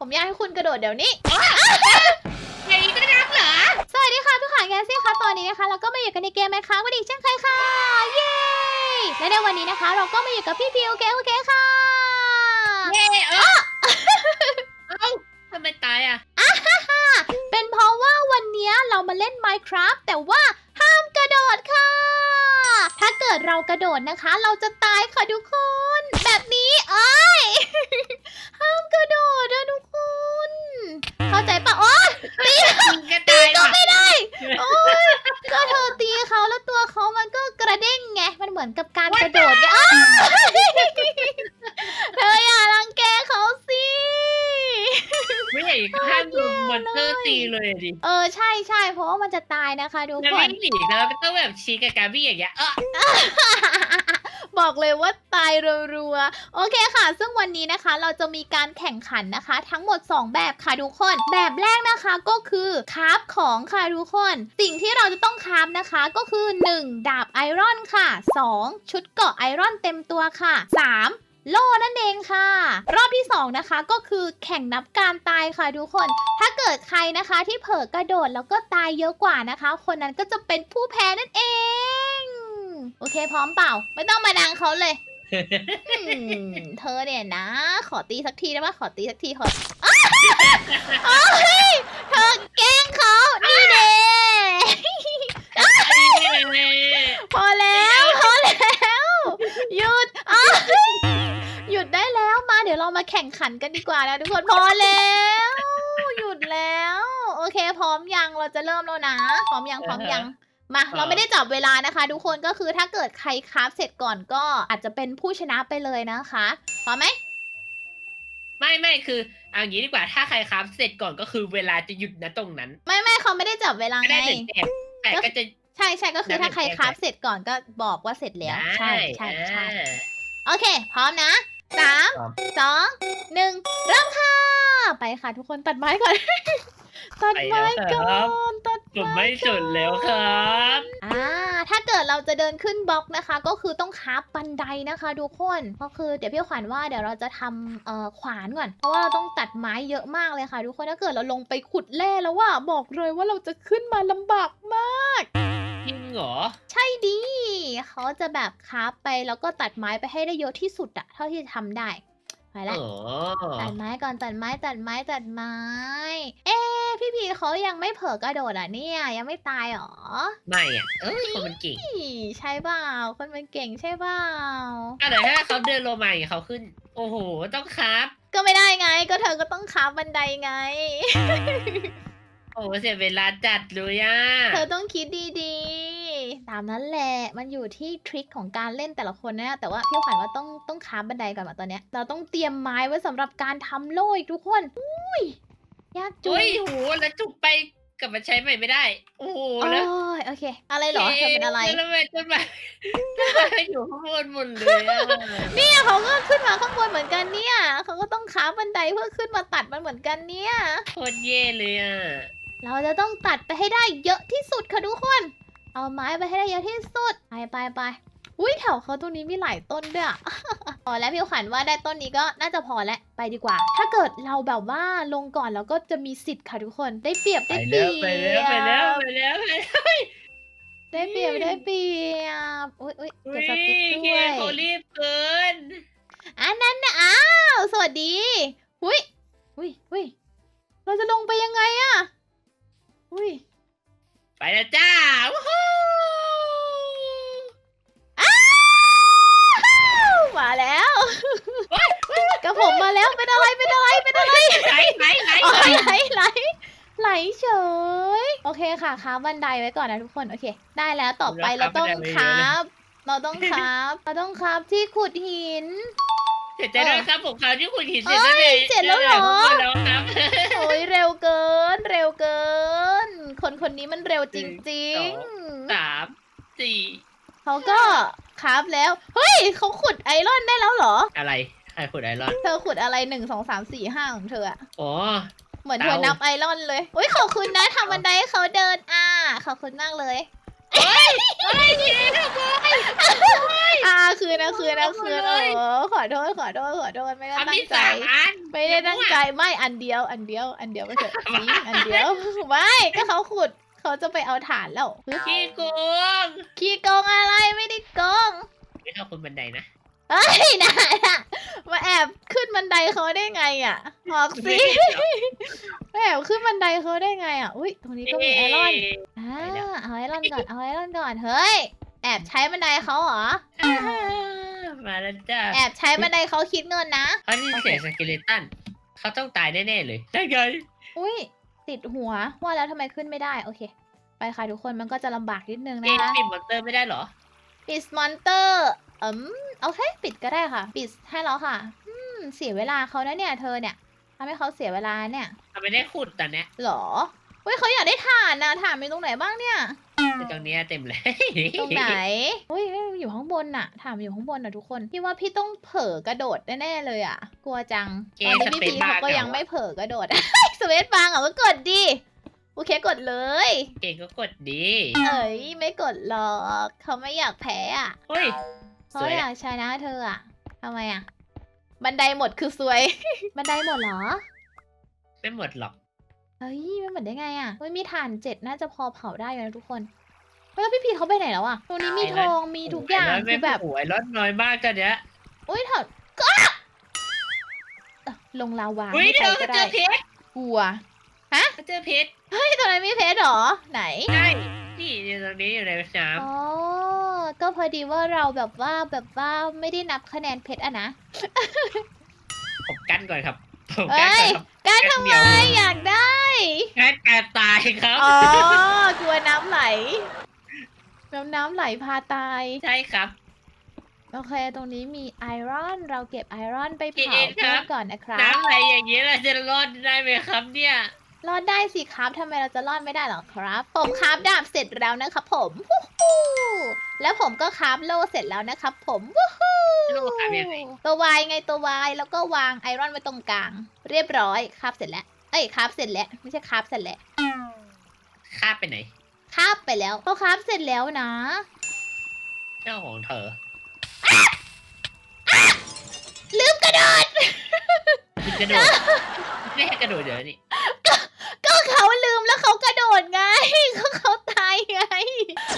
ผมอยากให้คุณกระโดดเดี๋ยวนี้อย่างนี้ก็ได้รับเหรอ สวัสดีค่ะทุกขาแกซี่ค่ะตอนนี้นะคะเราก็มาอยู่กันในเกมไหมคะวันนี้เช่นเคยค่ะ เย้ และในวันนี้นะคะ เราก็มาอยู่กับพี่พิวเกโอเคค่ะ เย่เออเอ้าทำไมตายอะ เป็นเพราะว่าวันนี้เรามาเล่น Minecraft แต่ว่าห้ามกระโดดค่ะ ถ้าเกิดเรากระโดดนะคะ เราจะตายค่ะทุกคน แบบนี้เอ้ย ห้ามกระโดดนะทุกคน เข้าใจปะโอ๊ย มึงก็ตาย ก็ ว่ะ ไม่ได้ โอ๊ย ก็เธอตีเขาแล้วตัวเขามันก็กระเด้งไง มันเหมือนกับการกระโดดไงอ้าวเธออย่ารังแกเขาสิ ไม่อยากจะข้ามโดนมอนเตอร์ตีเลยอะดิ เออใช่ใช่เพราะว่ามันจะ ตายนะคะทุกแล้วคนวิ่งหนีแล้วมันต้องแบบชี้กับการวิ่งอย่างเงี้ยเออ บอกเลยว่าตายรัวๆ โอเคค่ะ ซึ่งวันนี้นะคะเราจะมีการแข่งขันนะคะ ทั้งหมด 2 แบบค่ะทุกคน แบบแรกนะคะก็คือคราฟของค่ะทุกคน สิ่งที่เราจะต้องคราฟนะคะก็คือ 1. ดาบไอรอนค่ะ 2. ชุดเกราะไอรอนเต็มตัวค่ะ 3. โล่นั่นเองค่ะ รอบที่ 2 นะคะก็คือแข่งนับการตายค่ะทุกคน ถ้าเกิดใครนะคะที่เผลอกระโดดแล้วก็ตายเยอะกว่านะคะ คนนั้นก็จะเป็นผู้แพ้นั่นเอง โอเคพร้อมเปล่า ไม่ต้องมาดังเขาเลยอืมเธอเนี่ยนะ ขอตีสักทีได้ปะขอตีสักทีขออ้าวโอ้ยเธอแกล้งเขานี่เด้พอแล้ว พอแล้ว หยุด เดี๋ยวเรามาแข่งขันกันดีกว่านะทุกคนพอแล้ว หยุดแล้ว โอเค พร้อมยังเราจะเริ่มแล้วนะ พร้อมยังพร้อมยังมาพร้อมเราไม่ได้จับเวลานะคะ ทุกคนก็คือถ้าเกิดใครคราฟเสร็จก่อนก็อาจจะเป็นผู้ชนะไปเลยนะคะพร้อมไหมไม่ไม่คือเอาอย่างนี้ดีกว่าถ้าใครครับเสร็จก่อนก็คือเวลาจะหยุดนะตรงนั้น ไม่ไม่เขาไม่ได้จับเวลาไม่ไงได้หนึ่งแต้มแต่ก็จะใช่ใช่ก็คือนับถ้าใครเป็นแต้มคราฟเสร็จก่อนก็บอกว่าเสร็จแล้ว ใช่ใช่ใช่อ่าโอเค พร้อมนะ สามพร้อมสองหนึ่งเริ่มค่ะ ไปค่ะทุกคนตัดไม้ก่อน ตัดไม้ก่อนตัดผมไม้ไม่สนแล้วครับ อ่า ถ้าเกิดเราจะเดินขึ้นบล็อกนะคะ ก็คือต้องคราฟบันไดนะคะทุกคนก็คือเดี๋ยวพี่ขวัญว่าเดี๋ยวเราจะทำเอ่อขวานก่อน เพราะว่าเราต้องตัดไม้เยอะมากเลยค่ะ ทุกคนถ้าเกิดเราลงไปขุดแร่แล้วว่าบอกเลยว่าเราจะขึ้นมาลำบากมาก จริงเหรอ ใช่ดี เขาจะแบบคราฟไปแล้วก็ตัดไม้ไปให้ได้เยอะที่สุดอะเท่าที่จะทำได้ไปละ อ๋อตัดไม้ก่อนตัดไม้ตัดไม้ตัดไม้ เอ๊ะพี่พีเขายังไม่เผลอกระโดดอะเนี่ยยังไม่ตายหรอไม่อะเอ้ยคนมันเก่งนี่ใช่เปล่าคนมันเก่งใช่เปล่าอะแต่ถ้าเขาเดินลงมาอย่างนี้เขาขึ้น โอ้โหต้องครับก็ไม่ได้ไง ก็เธอก็ต้องคราฟบันไดไง โอ้โหเสียเวลาจัดเลยอะเธอต้องคิดดีๆ ตามนั้นแหละ มันอยู่ที่ทริคของการเล่นแต่ละคนนะ แต่ว่าพี่ขวัญว่าต้องต้องคราฟบันไดก่อนมาตอนเนี้ย เราต้องเตรียมไม้ไว้สำหรับการทำโล่อีกทุกคน อุ้ย ยากจุโอ้ยยโหแล้วจุกไปกลับมาใช้ใหม่ไม่ได้ โอ้โหโอ้แล้วยโอเค อะไรเหรอเธอเป็นอะไร แล้วทำไมต้นไม้ต้นไม้อยู่ข้างบนหมดเลยอะเนี่ยเขาก็ขึ้นมาข้างบนเหมือนกันเนี่ย เขาก็ต้องค้าบันไดเพื่อขึ้นมาตัดมันเหมือนกันเนี่ย โคตรเย่เลยอะ เราจะต้องตัดไปให้ได้เยอะที่สุดค่ะทุกคน เอาไม้ไปให้ได้เยอะที่สุด ไปไปไปอุ้ยแถวเขาตรงนี้มีหลายต้นด้วยอะพอแล้วพี่ขวัญว่าได้ต้นนี้ก็น่าจะพอแล้วไปดีกว่า ถ้าเกิดเราแบบว่าลงก่อนเราก็จะมีสิทธิ์ค่ะทุกคนได้เปรียบไปได้เปรีแล้ยวบไปแล้วไปแล้วไปแล้วไปแล้วได้เปรียบได้เปรียบอุ้ยอุ้ยอุ้เก็บยสติ๊กเกด้วมยเขารีบเกินอันนั้นนะอ้าวสวัสดีหุยหุยหุยเราจะลงไปยังไงอะหุยไปแล้วจ้า แล้วเป็นอะไรเป็นอะไรเป็นอะไรไหลไหลไหลอ๋อไหลไหลไหลไหลเฉย โอเคค่ะค้าบันไดไว้ก่อนนะทุกคนโอเค ได้แล้วต่อไปเราต้องค้าบเราต้องค้าบเราต้องค้าบที่ขุดหินเสร็จใจด้วยครับผมคราวที่คุณหินเสร็จเอ้แล้วยเสร็จแล้วเหรอแล้วครับโอ้ยเร็วเกิน เร็วเกิน คนคนนี้มันเร็วจริงๆสามสี่เขาก็คราฟแล้ว เฮ้ยเขาขุดไอรอนได้แล้วเหรอ อะไรใครขุดไอรอน เธอขุดอะไรหนึ่งสองสามสี่ห้าของเธออะอ๋อ เหมือนเธอเตานับไอรอนเลยอุ้ยขอบคุณนะทำบันไดให้เขาเดินอ่าขอบคุณมากเลยอะไรเนี่ยอ่าคืนนะคืนนะคืนโอ้ขอโทษขอโทษขอโทษไม่ได้ทำตั้มีงใจ สามอันไม่ได้ตั้งใจไม่อันเดียว อันเดียว อันเดียวไปเถอะจริงอันเดียวไม่ก็เขาขุดเขาจะไปเอาฐานแล้วขี้โกงขี้โกงอะไรไม่ได้โกงไม่เอาคนบันไดนะ เฮ้ยนะนะมาแอ บขึ้นบันไดเขาได้ไงอะบอกสิมาแอบขึ้นบันไดเขาได้ไงอะ อุ้ยตรงนี้ก็มีไอรอนอ่าเอาไอรอนก่อน เอาไอรอนก่อน เฮ้ย แอบใช้บันไดเขาเหรออ่ามาแล้วจ้าแอบใช้บันไดเขาคิดเงินนะเขาที่เสียงสเกเลตัน เขาต้องตายแน่ๆเลยได้ไงอุ้ยติดหัวว่าแล้วทำไมขึ้นไม่ได้ โอเค ไปค่ะทุกคนมันก็จะลำบากนิดนึงเกนะมคะปิดมอนเตอร์ไม่ได้เหรอ ปิดมอนเตอร์อืมโอเค ปิดก็ได้ค่ะ ปิดให้แล้วค่ะอืม เสียเวลาเขานะเนี่ยเธอเนี่ยทำให้เขาเสียเวลาเนี่ยทำไม่ได้ขุดตอนเนี้ยหรอเฮ้ยเขาอยากได้ถ่านนะถ่านมีตรงไหนบ้างเนี่ยแต่ตรงเนี้ยเต็มเลยตรงไหนเฮ้ยอยู่ข้างบนน่ะถ่านมันอยู่ข้างบนน่ะทุกคนพี่ว่าพี่ต้องเผลอกระโดดแน่ๆเลยอะ กลัวจังเกตอมนนี้สพี่เปพีซบาเขาร์ก็เก่ายังไม่เผลอกระโดดสเวตบางเหรอก็กดดิโอเคกดเลย เกมก็กดดี เอ้ยไม่กดหรอกเขาไม่อยากแพ้อะเฮ้ยเขาสวยออะยากชนะเธออะทำไมอะ บันไดหมดคือซวย บันไดหมดเหรอ ไม่หมดหรอก เฮ้ยไม่หมดได้ไงอะเฮ้ยมีถ่านเจ็ดน่าจะพอเผาได้อยู่นะทุกคนเฮ้ยแล้วพี่พีเขาไปไหนแล้วอะตรงนี้มีทองมีทุกอย่างไร้นคืไม่อแบบโอ้ยรถน้อยมากตอนเนี้ยอุ้ยเถอะก็อะลงลาวาอุ้ยไม่เดี๋ไปยวก็เจได้อเพชรกลัวเจอเพชรเฮ้ยตรงนั้นมีเพชรเหรอไหนใช่นี่อยู่ตรงนี้อยู่ในน้อ๋อ ก็พอดีว่าเราแบบว่าแบบว่าไม่ได้นับคะแนนเพชรอะนะำผมกั้นก่อนครับผมเอ้กั้นยก่อนครับการทำไมเดี๋ยวอยากได้ กั้นการตายครับอ๋อกลัวน้ำไหล น้ำน้ำไหลพาตาย ใช่ครับ โอเค ตรงนี้มีไอรอน เราเก็บไอรอนไปเผาเอ็นครับเพิ่มก่อนนะครับ น้ำไหลอย่างนี้เราจะรอดได้ไหมครับเนี่ย รอดได้สิครับทำไมเราจะรอดไม่ได้หรอครับ ผมคราฟดาบเสร็จแล้วนะครับผมวู้ฮู้แล้วผมก็คราฟโล่เสร็จแล้วนะครับผมวู้ฮู้ลูกครับยังไง ตัววายไงตัววายแล้วก็วางไอรอนไว้ตรงกลาง เรียบร้อยคราฟเสร็จแล้ว เอ้ยคราฟเสร็จแล้วไม่ใช่คราฟเสร็จแล้วข้าไปไหนคราฟไปแล้วก็คราฟเสร็จแล้วนะ เจ้าของเธอ ลืมกระโดดคุณกระโดด ไม่ให้กระโดดเดี๋ยวนี่ เขากระโดดไงก็เขาตายไง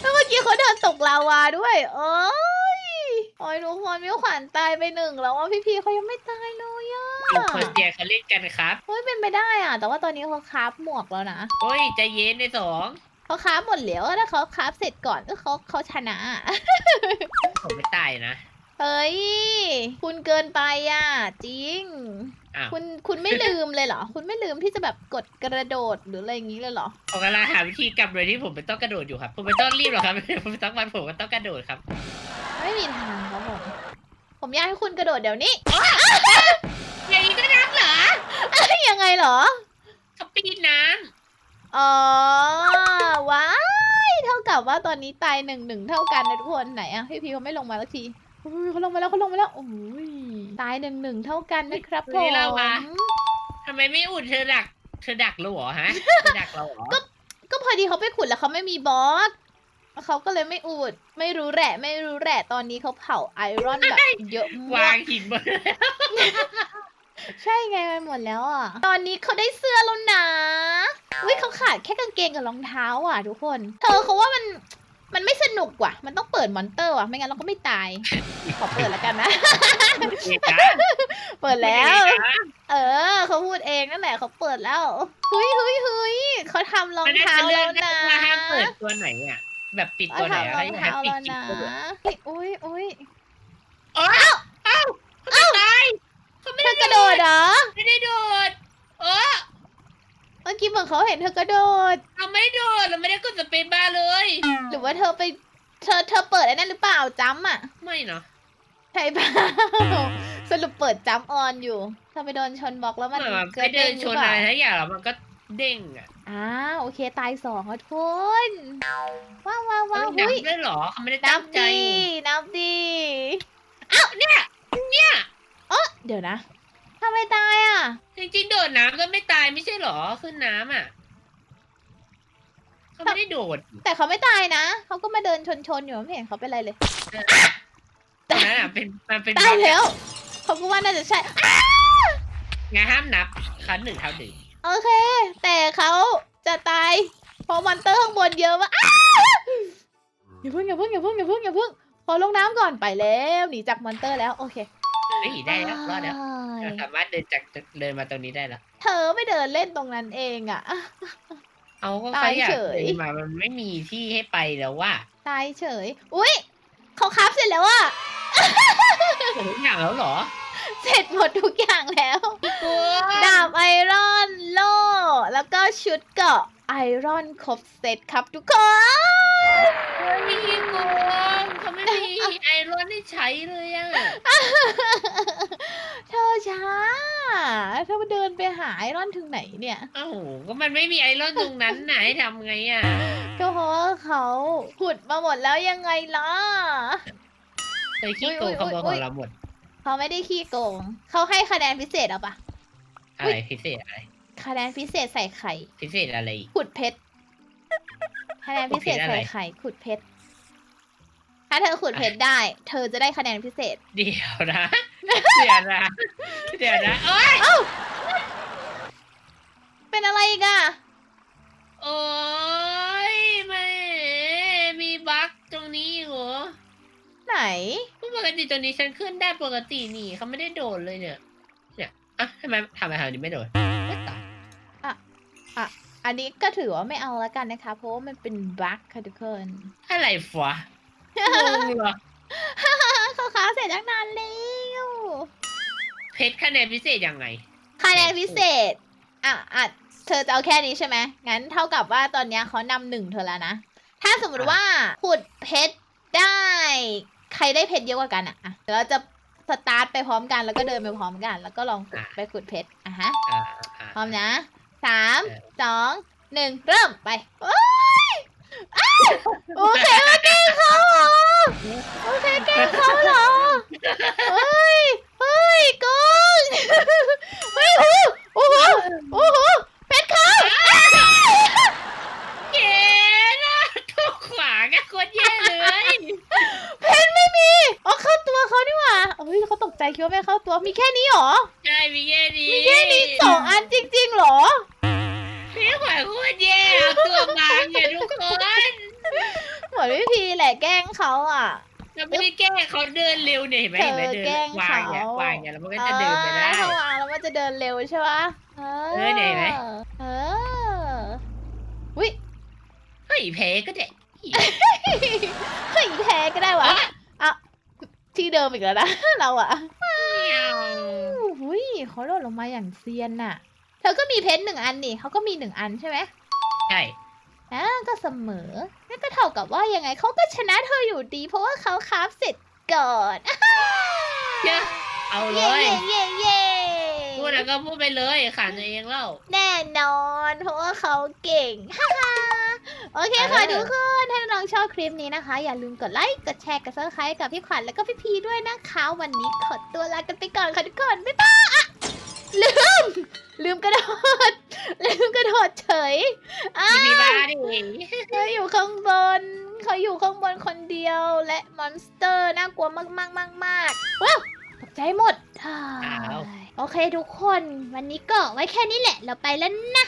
แล้วเมื่อกี้เขาเดินตกลาวาด้วยโอ้ยโอ้ยทุกคนมิวขวัญตายไปหนึ่งแล้วว่าพี่พีเขายังไม่ตายเลยอะดูคนเสียเขาเล่นกันครับเฮ้ยเป็นไปได้อะ แต่ว่าตอนนี้เขาคราฟหมวกแล้วนะโอ้ยใจเย็นในสองเขาคราฟหมดแล้วถ้าเขาคราฟเสร็จก่อนก็เขาเขาชนะ ผมไม่ตายนะ เฮ้ย คุณเกินไปอะ จริง อ้าวคุณคุณไม่ลืมเลยเหรอ คุณไม่ลืมที่จะแบบกดกระโดดหรืออะไรอย่างนี้เลยเหรอ ผมกำลังหาวิธีกลับโดยที่ผมไม่ต้องกระโดดอยู่ครับ ผมไม่ต้องรีบหรอกครับ ผมไม่ต้องมันผมก็ต้องกระโดดครับ ไม่มีทางครับผมผมอยากให้คุณกระโดดเดี๋ยวนี้ อย่างนี้ก็น้ำเหรอยังไงเหรอ เขาปีนน้อ๋อ ว้าย เท่ากับว่าตอนนี้ตายหนึ่งหนึ่งเท่ากันนะทุกคนไหนอะพี่พีเขาไม่ลงมาสักทีอุ้ ยเขาลงมาแล้วเขาลงมาแล้วโอ้ยตายหนึ่งหนึ่งเท่ากันนะครับผมำทำไมไม่อุดเธอดัก เธอดักเราเหรอฮะ เธอดักเราเหรอ ก็พอดีเขาไปขุดแล้วเขาไม่มีบอสเขาก็เลยไม่อุด ไม่รู้แหละ ไม่รู้แหละ ตอนนี้เขาเผาไอรอนแบบเยอะมาวากงหินบนเลยใช่ไงมันหมดแล้วอะ ตอนนี้เขาได้เสื้อแล้วนะ อุ้ยเขาขาดแค่กางเกงกับรองเท้าอะทุกคน เธอเขาว่ามัน มันไม่สนุกว่ะ มันต้องเปิดมอนเตอร์ว่ะ ไม่งั้นเราก็ไม่ตาย ขอเปิดแล้วกันนะเอกนะเปิดแล้วเอกนะเออ เขาพูดเองนั่นแหละเขาเปิดแล้วเฮ้ยเฮ้ยเฮ้ยเขาทำรองมันน่าเท้าจะเลืแล้อกวได้นะว่าห้ามเปิดตัวไหนอะ แบบปิดเขาตัวไหนทำรอะองให้เท้าปิดแล้วปิดนะตัวไหนเฮ้ยอุ้ยอุ้ยเอ้าเอ้าเขาไม่ตายเขาไม่เธได้อกระโดดเหรอ ไม่ได้โดดเออเมื่อกี้เหมือนเขาเห็นเธอกระโดด เราไม่ได้โดดเราไม่ได้กดสเปซบาร์เลย หรือว่าเธอไปเธอเธอเปิดไอ้นั่นหรือเปล่าจัมป์อะไม่เนาะใช่เปล่าสรุปเปิดจัมป์ออนอยู่เธอไปโดนชนบล็อกแล้วมันเหมือนแบบกไประเดิเด้นงหชรืนอเปอะล่าไรทั้งอย่างแล้วมันก็เด้งอะอ่าโอเคตายสองขอโทษว้าวว้าวว้าวนับหุ้ยด้วยเหรอเขาไม่ได้นัตั้บงใจดีนับดีเนี่ยเนี่ย เดี๋ยวนะทำไมตายอะ จริงๆ โดดน้ำก็ไม่ตายไม่ใช่เหรอขึ้นน้ำอะเขาไม่ได้โดดแต่เขาไม่ตายนะ เขาก็มาเดินชนๆอยู่ไม่เห็นเขาเป็นไรเลยตรงนั้นอะเป็นมันเป็นตายแล้ว เขาก็ว่าน่าจะใช่งานห้ามนับคันหนึ่งเท่าหนึ่งโอเค แต่เขาจะตาย เพราะมอนเตอร์ข้างบนเยอะมากอ้าอย่าเพิ่งอย่าเพิ่งอย่าเพิ่งอย่าเพิ่งอย่าเพิ่งขอลงน้ำก่อนไปแล้วหนีจากมอนเตอร์แล้วโอเคเฮ้ยได้แล้วรอดแล้วเราสามารถเดินจากเดินมาตรงนี้ได้แล้วเธอไม่เดินเล่นตรงนั้นเองอะเอาก็ตาเขายอยากเฉย เดินมามันไม่มีที่ให้ไปแล้วว่าตายเฉย อุ้ยเขาคับเสร็จแล้วอะทุกอย่างแล้วเหรอเสร็จหมดทุกอย่างแล้วกลัวดาบไอรอน โล่ แล้วก็ชุดเกราะไอ รอนครบเซตครับทุกคนไม่มีกลัวเขาไม่มีไอรอนให้ใช้เลยอะเธอช้าเธอเดินไปหาไอรอนถึงไหนเนี่ยเอ้าก็มันไม่มีไอรอนตรงนั้นไหนะให้ทำไงอะก็เพราะว่าเขาขุดมาหมดแล้วยังไงล่ะเคยขี้โกงอุ๊ยขโมยอุ๊ขอยงเราหมดเขาไม่ได้ขี้โกงเขาให้คะแนนพิเศษเอาปะอะไรพิเศษอะไร คะแนนพิเศษใส่ไข่ พิเศษอะไรอีก ขุดเพชร คะแนนพิเศษขุดเพชรอะไร ใส่ไข่ ขุดเพชร ถ้าเธอขุดเพชรได้ เธอจะได้คะแนนพิเศษ เดี๋ยวนะ เดี๋ยวนะ เดี๋ยวนะโอ๊ยเป็นอะไรอีกอะโอ๊ยแม่มีบั๊กตรงนี้เหรอไหน ปกติตรงนี้ฉันขึ้นได้ปกตินี่เขาไม่ได้โดดเลยเนี่ย เนี่ยอะทำไมทำไมทางนี้ไม่โดดไม่ตาย อันนี้ก็ถือว่าไม่เอาแล้วกันนะคะ เพราะว่ามันเป็นบั๊กค่ะทุกคนอะไรฟะงงเหรอเขาค้าเสร็จตั้งนานแล้วเพชรคะแนนพิเศษยังไงคะแนนพิเศษ อะอะเธอจะเอาแค่นี้ใช่ไหมงั้นเท่ากับว่าตอนเนี้ยเขานำหนึ่งเธอแล้วนะ ถ้าสมมติว่าขุดเพชรได้ ใครได้เพชรเยอะกว่ากันอะอะเดี๋ยวเราจะสตาร์ทไปพร้อมกันแล้วก็เดินไปพร้อมกัน แล้วก็ลองขุดอะไปขุดเพชรอะฮะ อ่าอ่าพร้อมนะ สามเออสองหนึ่งเริ่มไปโอ้ยอ้าวโอเคมาแกล้งเขาเหรอโอเคแกล้งเขาเหรอเฮ้ยเฮ้ยโกงเฮ้ยโอ้โหโอ้โหโอ้โหเพชรเขาอ้าว เก๋นะทุกขวางอะโคตรแย่เลย เพชรไม่มีอ๋อเข้าตัวเขานี่หว่าเฮ้ยเขาตกใจคิดว่าไม่เข้าตัวมีแค่นี้เหรอ ใช่มีแค่นี้ มีแค่นี้สองอันจริงๆเหรอ พี่ขวางโคตรแย่เอาตัวมาเนี่ยทุกคนเหมือนพี่พีแหละแกล้งเขาอะ เราไม่ได้แกล้งเขาเดินเร็วเนี่ยเห็นไหมเห็นไหมเธอเดินแกล้งวางเนี่ยเขา วางเนี่ยแล้วมันก็จะเดินไปได้อ่าถ้าวางแล้วมันจะเดินเร็วใช่ปะเอเออเนี่ยเห็นไหม เอออุ้ยเฮ้ยแพ้ก็ได้เฮ้ยแพ้ก็ได้วะเอ้ยอะที่เดิมอีกแล้วนะ เราอะเมียวอุ้ยเขาโดดลงมาอย่างเซียนน่ะเธอก็มีเพชรหนึ่งอันนี่เขาก็มีหนึ่งอันใช่ไหมใช่อ่าก็เสมอนั่นก็เท่ากับว่ายังไงเขาก็ชนะเธออยู่ดี เพราะว่าเขาคราฟเสร็จก่อนเย้เอาเลเย่ยเย่เย่เย่พูดแล้วก็พูดไปเลยขันตัวเองเล่า แน่นอน เพราะว่าเขาเก่งฮ่าฮ่าโอเคค่ะเออทุกคน ถ้าน้องชอบคลิปนี้นะคะ อย่าลืมกดไลค์ กดแชร์ กดซับสไครต์กับพี่ขวัญแล้วก็พี่พีด้วยนะคะ วันนี้ขอตัวลากันไปก่อนค่ะทุกคน บ๊ายบายอะ ลืม ลืมกระโดด ลืมกระโดดเฉยอะพี่บ้าดิเขาอยู่ข้างบน เขาอยู่ข้างบนคนเดียวและมอนสเตอร์น่ากลัวมากมากมากมากๆว้าวตกใจหมดใช่โอเคทุกคน วันนี้ก็ไว้แค่นี้แหละ เราไปแล้วนะ